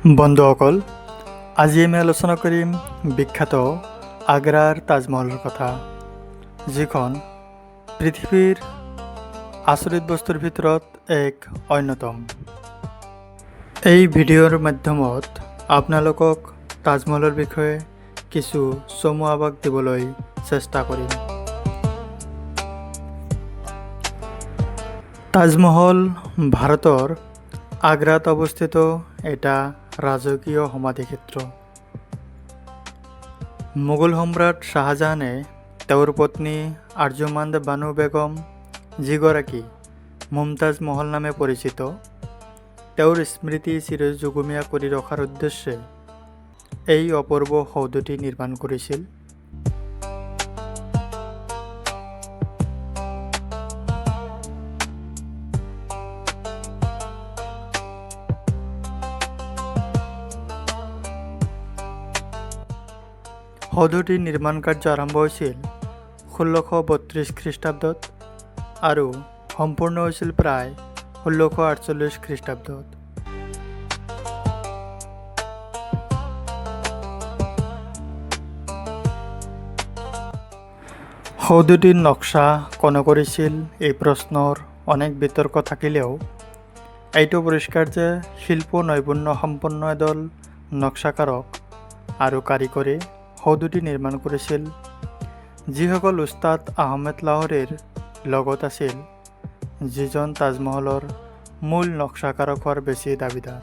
বন্ধুসকল আজি আমি আলোচনা কৰিম বিখ্যাত আগ্ৰাৰ তাজমহলৰ কথা, যিখন পৃথিৱীৰ আচৰিত বস্তুৰ ভিতৰত এক অন্যতম। এই ভিডিঅ'ৰ মাধ্যমত আপোনালোকক তাজমহলৰ বিষয়ে কিছু চমু আভাস দিবলৈ চেষ্টা কৰিম। তাজমহল ভাৰতৰ আগ্ৰাত অৱস্থিত এটা ৰাজকীয় সমাধিক্ষেত্ৰ মোগল সম্ৰাট শ্বাহজাহানে তেওঁৰ পত্নী আৰ্জুমান্দ বানু বেগম, যিগৰাকী মুমতাজ মহল নামে পৰিচিত, তেওঁৰ স্মৃতি চিৰযুগমীয়া কৰি ৰখাৰ উদ্দেশ্যে এই অপূৰ্ব সৌধটি নিৰ্মাণ কৰিছিল। সৌধটিৰ নিৰ্মাণ কাৰ্য আৰম্ভ হৈছিল ষোল্লশ বত্ৰিছ খ্ৰীষ্টাব্দত আৰু সম্পূৰ্ণ হৈছিল প্ৰায় ষোল্লশ আঠচল্লিছ খ্ৰীষ্টাব্দত। সৌধটিৰ নক্সা কোনে কৰিছিল এই প্ৰশ্নৰ অনেক বিতৰ্ক থাকিলেও এইটো পৰিষ্কাৰ যে শিল্প নৈপুণ্য সম্পন্ন এদল নক্সাকাৰক আৰু কাৰিকৰে সৌধটি নিৰ্মাণ কৰিছিল যিসকল উস্তাদ আহমেদ লাহৰীৰ লগত আছিল, যিজন তাজমহলৰ মূল নক্সাকাৰক হোৱাৰ বেছি দাবীদাৰ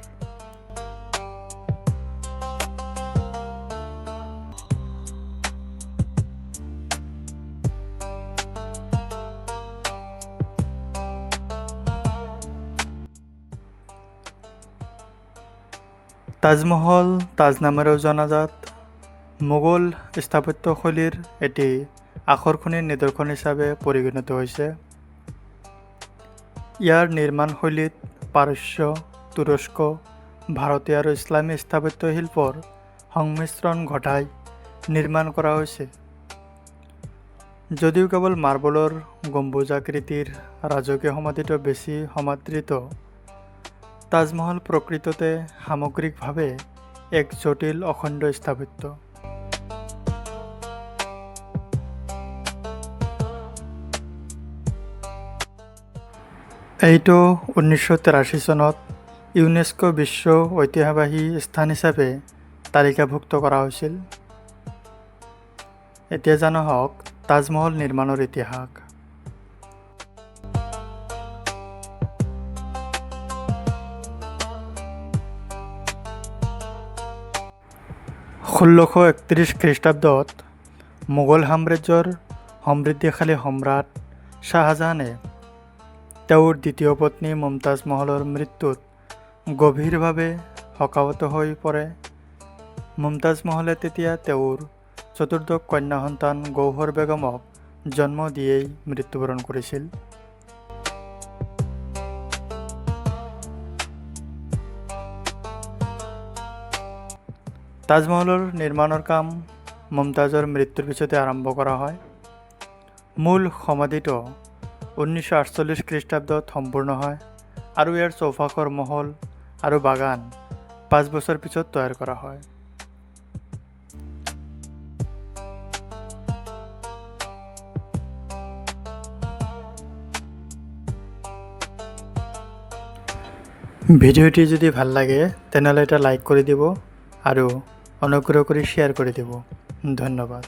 তাজমহল তাজ নামেৰেও জনাজাত মোগল স্থাপত্যশৈলীৰ এটি আকৰ্ষণীয় নিদৰ্শন হিচাপে পৰিগণিত হৈছে। ইয়াৰ নিৰ্মাণশৈলীত পাৰস্য, তুৰস্ক, ভাৰতীয় আৰু ইছলামী স্থাপত্য শিল্পৰ সংমিশ্ৰণ ঘটাই নিৰ্মাণ কৰা হৈছে। যদিও কেৱল মাৰ্বলৰ গম্বুজাকৃতিৰ ৰাজকীয় সমাধিটো বেছি সমাদৃত, তাজমহল প্ৰকৃততে সামগ্ৰিকভাৱে এক জটিল অখণ্ড স্থাপত্য। এইটো ঊনৈছশ তেৰাশী চনত ইউনেস্কো বিশ্ব ঐতিহ্যবাহী স্থান হিচাপে তালিকাভুক্ত কৰা হৈছিল। এতিয়া জানো হওক তাজমহল নিৰ্মাণৰ ইতিহাস। ষোল্লশ একত্ৰিছ খ্ৰীষ্টাব্দত মোগল সাম্ৰাজ্যৰ সমৃদ্ধিশালী সম্ৰাট শ্বাহজাহানে তেওঁৰ দ্বিতীয় পত্নী মুমতাজ মহলৰ মৃত্যুত গভীৰভাৱে শোকাৱত হৈ পৰে। মুমতাজ মহলে তেতিয়া তেওঁৰ চতুৰ্দশ কন্যা সন্তান গৌহৰ বেগমক জন্ম দিয়েই মৃত্যুবৰণ কৰিছিল। তাজমহলৰ নিৰ্মাণৰ কাম মুমতাজৰ মৃত্যুৰ পিছতে আৰম্ভ কৰা হয়। মূল সমাধিটো ঊনৈছশ আঠচল্লিছ খ্ৰীষ্টাব্দত সম্পূৰ্ণ হয়। আৰু ইয়াৰ চৌপাশৰ মহল আৰু বাগান পাঁচ বছৰ পিছত তৈয়াৰ কৰা হয়। ভিডিঅ'টি যদি ভালো লাগে তেনেহ'লে এটা লাইক কৰি দিব আৰু অনুগ্ৰহ কৰি শ্বেয়াৰ কৰি দিব। ধন্যবাদ।